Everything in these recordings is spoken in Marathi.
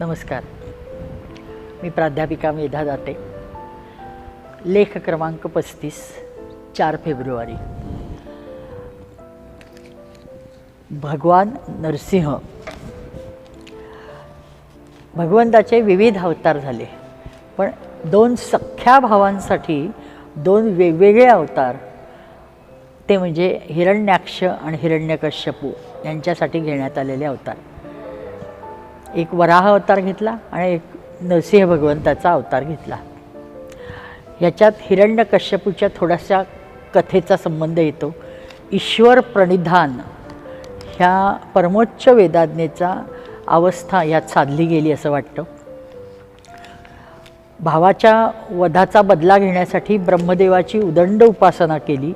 नमस्कार. मी प्राध्यापिका मेधा दाते. लेख क्रमांक पस्तीस चार फेब्रुवारी. भगवान नरसिंह. भगवंताचे विविध अवतार झाले पण दोन सख्ख्या भावांसाठी दोन वेगवेगळे अवतार ते म्हणजे हिरण्याक्ष आणि हिरण्यकश्यपू यांच्यासाठी घेण्यात आलेले अवतार. एक वराह अवतार घेतला आणि एक नरसिंह भगवंताचा अवतार घेतला. ह्याच्यात हिरण्यकश्यपूच्या थोड्याशा कथेचा संबंध येतो. ईश्वर प्रणिधान ह्या परमोच्च वेदाज्ञेचा अवस्था यात साधली गेली असं वाटतं. भावाच्या वधाचा बदला घेण्यासाठी ब्रह्मदेवाची उदंड उपासना केली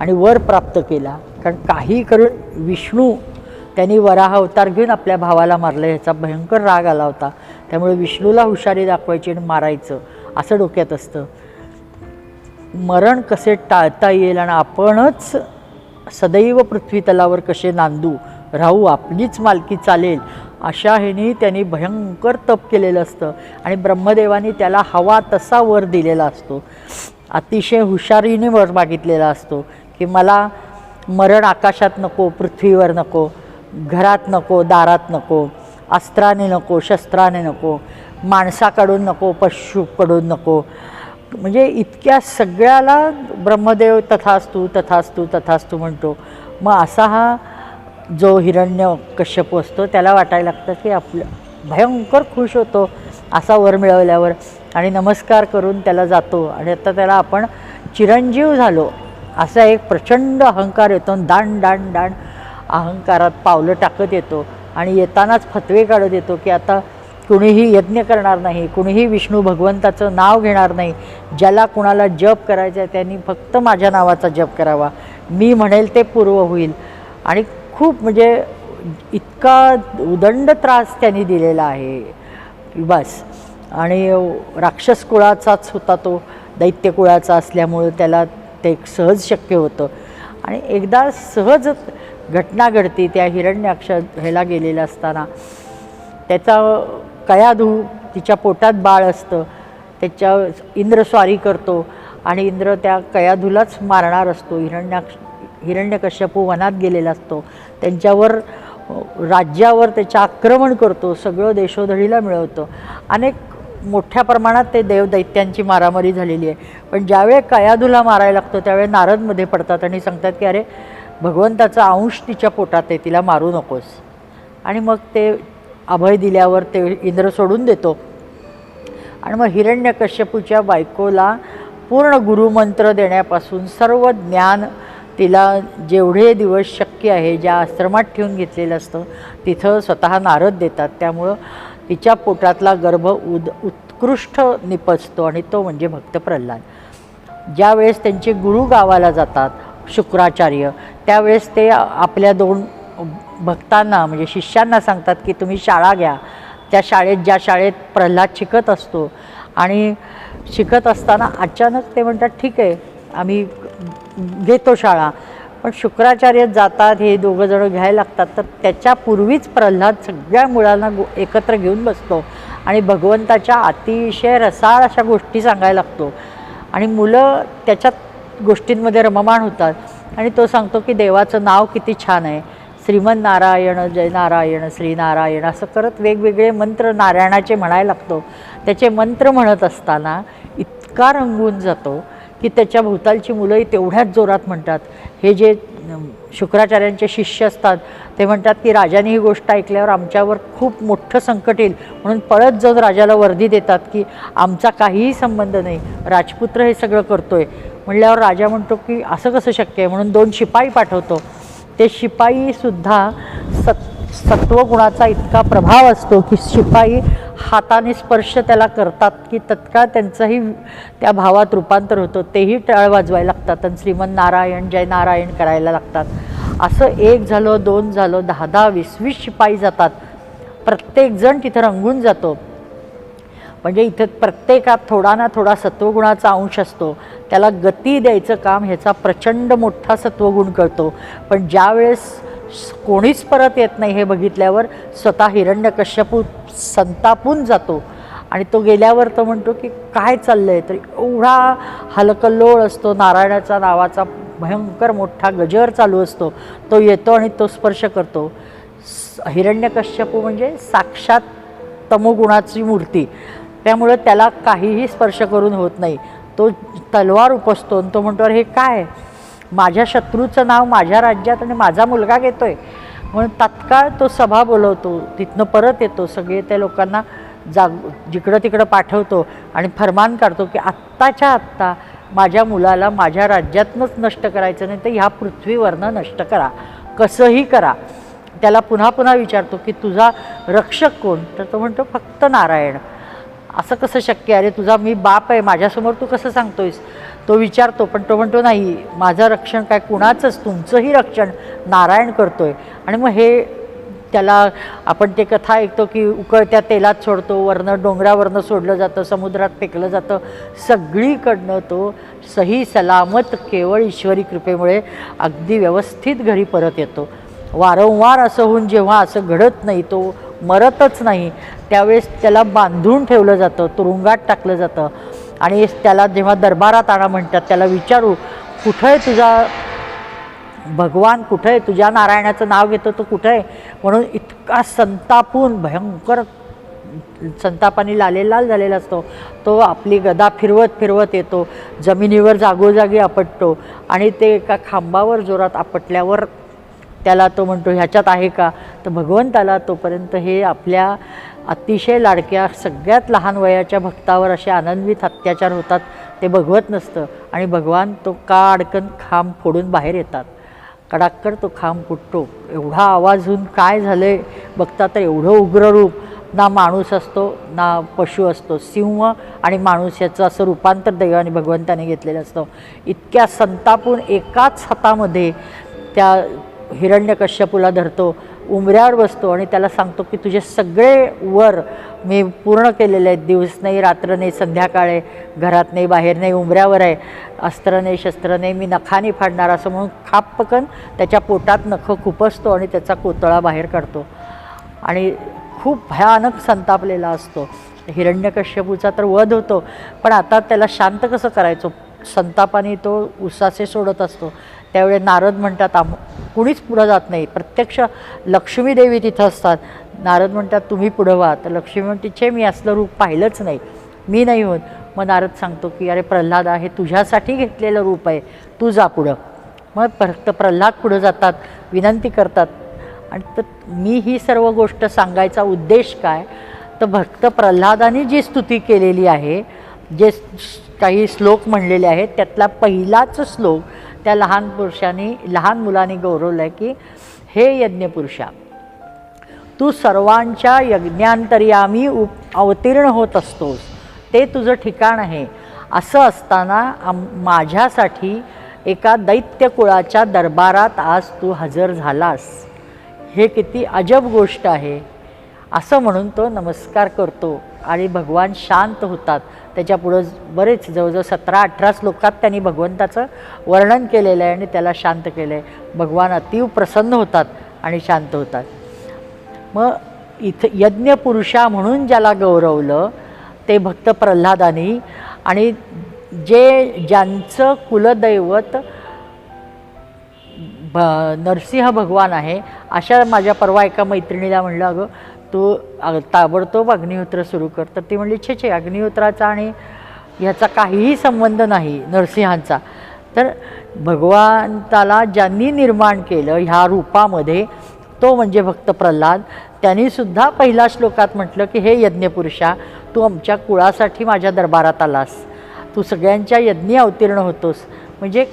आणि वर प्राप्त केला. कारण काही करून विष्णू त्यांनी वराह अवतार घेऊन आपल्या भावाला मारलं. ह्याचा भयंकर राग आला होता. त्यामुळे विष्णूला हुशारी दाखवायची आणि मारायचं असं डोक्यात असतं. मरण कसे टाळता येईल आणि आपणच सदैव पृथ्वी तलावर कसे नांदू? राहू आपलीच मालकी चालेल. अशा ह्यानी त्यांनी भयंकर तप केलेलं असतं आणि ब्रह्मदेवाने त्याला हवा तसा वर दिलेला असतो. अतिशय हुशारीने वर मागितलेला असतो की मला मरण आकाशात नको पृथ्वीवर नको घरात नको दारात नको अस्त्राने नको शस्त्राने नको माणसाकडून नको पशुकडून नको. म्हणजे इतक्या सगळ्याला ब्रह्मदेव तथास्तू तथास्तू तथास्तू म्हणतो. मग असा हा जो हिरण्य कश्यप असतो त्याला वाटायला लागतं की आपलं भयंकर खुश होतो असा वर मिळवल्यावर. आणि नमस्कार करून त्याला जातो. आणि आता त्याला आपण चिरंजीव झालो. असा एक प्रचंड अहंकार येतो. आणि दांड दांड दांड. अहंकारात पावलं टाकत येतो आणि येतानाच फतवे काढत येतो की आता कुणीही यज्ञ करणार नाही कुणीही विष्णू भगवंताचं नाव घेणार नाही ज्याला कुणाला जप करायचा आहे त्यांनी फक्त माझ्या नावाचा जप करावा. मी म्हणेल ते पूर्व होईल. आणि खूप म्हणजे इतका उदंड त्रास त्यांनी दिलेला आहे. बस. आणि राक्षस कुळाचाच होता तो दैत्य कुळाचा असल्यामुळं त्याला ते सहज शक्य होतं. आणि एकदा सहज घटना घडती त्या हिरण्याक्ष ह्याला गेलेलं असताना. त्याचा कयाधू तिच्या पोटात बाळ असतं. त्याच्या इंद्र स्वारी करतो आणि इंद्र त्या कयाधूलाच मारणार असतो. हिरण्याक्ष हिरण्यकश्यपू वनात गेलेला असतो. त्यांच्यावर राज्यावर त्याच्या आक्रमण करतो. सगळं देशोधडीला मिळवतं. अनेक मोठ्या प्रमाणात ते देवदैत्यांची मारामारी झालेली आहे. पण ज्यावेळी कयाधूला मारायला लागतो त्यावेळी नारदमध्ये पडतात आणि सांगतात की अरे भगवंताचा अंश तिच्या पोटात आहे तिला मारू नकोस. आणि मग ते अभय दिल्यावर ते इंद्र सोडून देतो. आणि मग हिरण्यकश्यपूच्या बायकोला पूर्ण गुरुमंत्र देण्यापासून सर्व ज्ञान तिला जेवढे दिवस शक्य आहे ज्या आश्रमात ठेवून घेतलेलं असतं तिथं स्वतः नारद देतात. त्यामुळं तिच्या पोटातला गर्भ उद उत्कृष्ट निपजतो आणि तो म्हणजे भक्त प्रल्हाद. ज्यावेळेस त्यांचे गुरु गावाला जातात शुक्राचार्य. त्यावेळेस ते आपल्या दोन भक्तांना म्हणजे शिष्यांना सांगतात की तुम्ही शाळा घ्या. त्या शाळेत ज्या शाळेत प्रल्हाद शिकत असतो आणि शिकत असताना अचानक ते म्हणतात ठीक आहे आम्ही घेतो शाळा. पण शुक्राचार्य जातात हे दोघं जणं घ्यायला लागतात. तर त्याच्यापूर्वीच प्रल्हाद सगळ्या मुलांना गो एकत्र घेऊन बसतो आणि भगवंताच्या अतिशय रसाळ अशा गोष्टी सांगायला लागतो. आणि मुलं त्याच्यात गोष्टींमध्ये रममाण होतात. आणि तो सांगतो की देवाचं नाव किती छान आहे. श्रीमन नारायण जय नारायण श्रीनारायण असं करत वेगवेगळे मंत्र नारायणाचे म्हणायला लागतो. त्याचे मंत्र म्हणत असताना इतका रंगून जातो की त्याच्या भोवतालची मुलंही तेवढ्याच जोरात म्हणतात. हे जे शुक्राचार्यांचे शिष्य असतात ते म्हणतात की राजाने ही गोष्ट ऐकल्यावर आमच्यावर खूप मोठं संकट येईल. म्हणून पळत जाऊन राजाला वर्दी देतात की आमचा काहीही संबंध नाही. राजपुत्र हे सगळं करतोय. म्हणल्यावर राजा म्हणतो की असं कसं शक्य आहे? म्हणून दोन शिपाई पाठवतो. ते शिपाईसुद्धा सत् सत्वगुणाचा इतका प्रभाव असतो की शिपाई हाताने स्पर्श त्याला करतात की तत्काळ त्यांचंही त्या भावात रूपांतर होतं. तेही टाळ वाजवायला लागतात आणि श्रीमंत नारायण जय नारायण करायला लागतात. असं एक झालं दोन झालं दहा दहा वीस वीस शिपाई जातात. प्रत्येकजण तिथं रंगून जातो. म्हणजे इथे प्रत्येकात थोडा ना थोडा सत्वगुणाचा अंश असतो. त्याला गती द्यायचं काम ह्याचा प्रचंड मोठा सत्वगुण करतो. पण ज्यावेळेस कोणीच परत येत नाही हे बघितल्यावर स्वतः हिरण्यकश्यपू संतापून जातो. आणि तो गेल्यावर तो म्हणतो की काय चाललं आहे तर एवढा हलकल्लोळ असतो नारायणाचा नावाचा भयंकर मोठा गजर चालू असतो. तो येतो आणि तो स्पर्श करतो. हिरण्यकश्यपू म्हणजे साक्षात तमोगुणाची मूर्ती. त्यामुळं त्याला काहीही स्पर्श करून होत नाही. तो तलवार उपसतो आणि तो म्हणतो अरे हे काय? माझ्या शत्रूचं नाव माझ्या राज्यात आणि माझा मुलगा घेतो आहे म्हणून तात्काळ तो सभा बोलवतो. तिथनं परत येतो. सगळे त्या लोकांना जाग जिकडं तिकडं पाठवतो आणि फरमान काढतो की आत्ताच्या आत्ता माझ्या मुलाला माझ्या राज्यातनंच नष्ट करायचं नाही तर ह्या पृथ्वीवरनं नष्ट करा. कसंही करा. त्याला पुन्हा पुन्हा विचारतो की तुझा रक्षक कोण? तर तो म्हणतो फक्त नारायण. असं कसं शक्य अरे तुझा मी बाप आहे माझ्यासमोर तू कसं सांगतोयस? तो विचारतो पण तो म्हणतो नाही माझं रक्षण काय कुणाचंच तुमचंही रक्षण नारायण करतोय. आणि मग हे त्याला आपण ते कथा ऐकतो की उकळत्या तेलात सोडतो वरनं डोंगरावरनं सोडलं जातं समुद्रात फेकलं जातं. सगळीकडनं तो सही सलामत केवळ ईश्वरी कृपेमुळे अगदी व्यवस्थित घरी परत येतो. वारंवार असं होऊन जेव्हा असं घडत नाही तो मरतच नाही. त्यावेळेस त्याला बांधून ठेवलं जातं तुरुंगात टाकलं जातं. आणि त्याला जेव्हा दरबारात आणा म्हणतात त्याला विचारू कुठं आहे तुझा भगवान? कुठं आहे तुझ्या नारायणाचं नाव घेतो तो कुठं आहे म्हणून इतका संतापून भयंकर संतापाने लालेलाल झालेला असतो. तो आपली गदा फिरवत फिरवत येतो. जमिनीवर जागोजागी आपटतो. आणि ते एका खांबावर जोरात आपटल्यावर त्याला तो म्हणतो ह्याच्यात आहे का? तर भगवंताला तोपर्यंत हे आपल्या अतिशय लाडक्या सगळ्यात लहान वयाच्या भक्तावर असे आनंदवित अत्याचार होतात ते बघवत नसतं. आणि भगवान तो का अडकन खांब फोडून बाहेर येतात. कडाक्कड तो खांब फुटतो. एवढा आवाज होऊन काय झालं आहे बघता तर एवढं उग्र रूप. ना माणूस असतो ना पशु असतो. सिंह आणि माणूस याचं असं रूपांतर दैवाने भगवंताने घेतलेलं असतं. इतक्या संतापून एकाच हातामध्ये त्या हिरण्यकश्यपूला धरतो. उमऱ्यावर बसतो आणि त्याला सांगतो की तुझे सगळे वर मी पूर्ण केलेले आहेत. दिवस नाही रात्र नाही संध्याकाळ आहे. घरात नाही बाहेर नाही उमऱ्यावर आहे. अस्त्र नाही शस्त्र नाही मी नखाने फाडणार असं म्हणून खाप पकन त्याच्या पोटात नखं खुपसतो आणि त्याचा कोतळा बाहेर काढतो. आणि खूप भयानक संतापलेला असतो. हिरण्यकश्यपूचा तर वध होतो. पण आता त्याला शांत कसं करायचं? संतापाने तो उसासे सोडत असतो. त्यावेळे नारद म्हणतात आम कुणीच पुढं जात नाही. प्रत्यक्ष लक्ष्मी देवी तिथं असतात. नारद म्हणतात तुम्ही पुढं व्हा. तर लक्ष्मी म्हणते छे मी असलं रूप पाहिलंच नाही. मी नाही होत. मग नारद सांगतो की अरे प्रल्हादा हे तुझ्यासाठी घेतलेलं रूप आहे. तू जा पुढं. मग फक्त प्रल्हाद पुढं जातात विनंती करतात. आणि तर मी ही सर्व गोष्ट सांगायचा उद्देश काय? तर भक्त प्रल्हादाने जी स्तुती केलेली आहे जे काही श्लोक म्हणलेले आहेत त्यातला पहिलाच श्लोक त्या लहान पुरुषांनी लहान मुलांनी गौरवलं आहे की हे यज्ञपुरुषा तू सर्वांच्या यज्ञांतर्यामी उप अवतीर्ण होत असतोस. ते तुझं ठिकाण आहे. असं असताना आम माझ्यासाठी एका दैत्यकुळाच्या दरबारात आज तू हजर झालास. हे किती अजब गोष्ट आहे. असं म्हणून तो नमस्कार करतो आणि भगवान शांत होतात. त्याच्यापुढं बरेच जवळजवळ सतरा अठरा श्लोकात त्यांनी भगवंताचं वर्णन केलेलं आहे आणि त्याला शांत केलं आहे भगवान अतीव प्रसन्न होतात आणि शांत होतात. मग इथं यज्ञपुरुषा म्हणून ज्याला गौरवलं ते भक्त प्रल्हादानी आणि जे ज्यांचं कुलदैवत भ नरसिंह भगवान आहे अशा माझ्या परवा एका मैत्रिणीला म्हणलं अगं तू ताबडतोब अग्निहोत्र सुरू कर तर ती म्हणली छे छे अग्निहोत्राचा आणि ह्याचा काहीही संबंध नाही नरसिंहांचा. तर भगवंताला ज्यांनी निर्माण केलं ह्या रूपामध्ये तो म्हणजे भक्त प्रल्हाद. त्यांनीसुद्धा पहिल्या श्लोकात म्हटलं की हे यज्ञपुरुषा तू आमच्या कुळासाठी माझ्या दरबारात आलास. तू सगळ्यांच्या यज्ञी अवतीर्ण होतोस. म्हणजे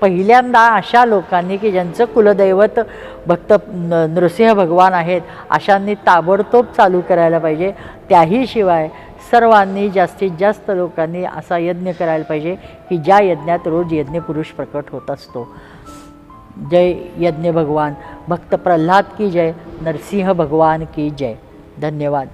पहिल्यांदा अशा लोकांनी की ज्यांचं कुलदैवत भक्त न- नृसिंह भगवान आहेत अशांनी ताबडतोब चालू करायला पाहिजे. त्याही शिवाय सर्वांनी जास्तीत जास्त लोकांनी असा यज्ञ करायला पाहिजे की ज्या यज्ञात रोज यज्ञपुरुष प्रकट होत असतो. जय यज्ञ भगवान. भक्त प्रल्हाद की जय. नरसिंह भगवान की जय. धन्यवाद.